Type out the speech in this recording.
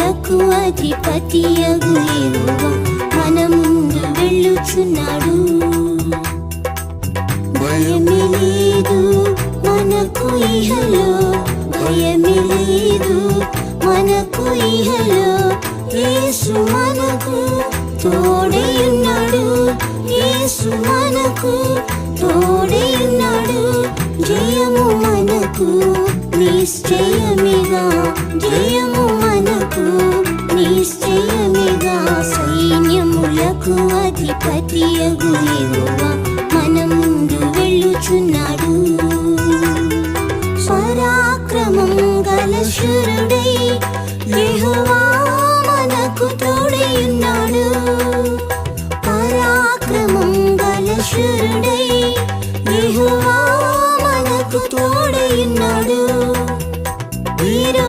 మనకు అధిపతి మన ముందు వెళ్ళుచున్నాడు. భయమే లేదు మనకు ఇహలో భయమే లేదు మనకు ఇహలో. యేసు మనకు తోడే ఉన్నాడు యేసు మనకు తోడే ఉన్నాడు జయము మనకు నిశ్చయమిగా మనకు అధిపతి మన ముందు వెళ్ళుచున్నాడు. పరాక్రమం గల శురుడై యెహోవా మనకు తోడై ఉన్నాడు పరాక్రమం గల శురుడై యెహోవా మనకు తోడై ఉన్నాడు